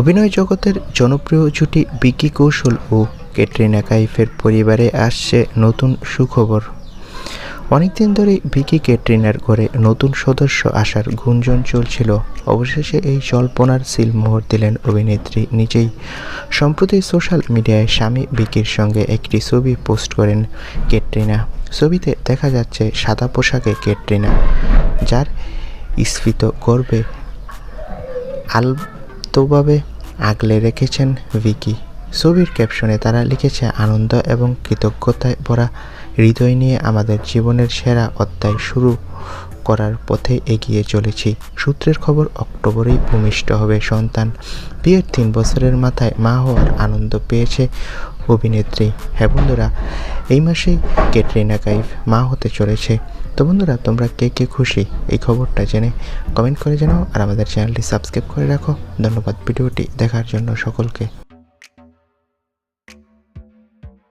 অভিনয় জগতের জনপ্রিয় জুটি বিকি কৌশল ও ক্যাটরিনা কাইফের পরিবারে আসছে নতুন সুখবর। অনেকদিন ধরেই বিকি ক্যাটরিনার ঘরে নতুন সদস্য আসার গুঞ্জন চলছিল। অবশেষে এই জল্পনার সিলমোহর দিলেন অভিনেত্রী নিজেই। সম্প্রতি সোশ্যাল মিডিয়ায় স্বামী বিকির সঙ্গে একটি ছবি পোস্ট করেন ক্যাটরিনা। ছবিতে দেখা যাচ্ছে সাদা পোশাকে ক্যাটরিনা, যার স্ফীত গর্বে আলতোভাবে আগলে রেখেছেন ভিকি। ছবির ক্যাপশনে তারা লিখেছে, আনন্দ এবং কৃতজ্ঞতায় ভরা হৃদয় নিয়ে আমাদের জীবনের সেরা অধ্যায় শুরু করার পথে এগিয়ে চলেছি। সূত্রের খবর, অক্টোবরেই ভূমিষ্ঠ হবে সন্তান। বিয়ের তিন বছরের মাথায় মা হওয়ার আনন্দ পেয়েছে অভিনেত্রী। হ্যাঁ বন্ধুরা, এই মাসেই ক্যাটরিনা কাইফ মা হতে চলেছে। তো বন্ধুরা, তোমরা কে কে খুশি? এই খবরটা জেনে কমেন্ট করে জানাও আর আমাদের চ্যানেলটি সাবস্ক্রাইব করে রাখো। ধন্যবাদ ভিডিওটি দেখার জন্য সকলকে।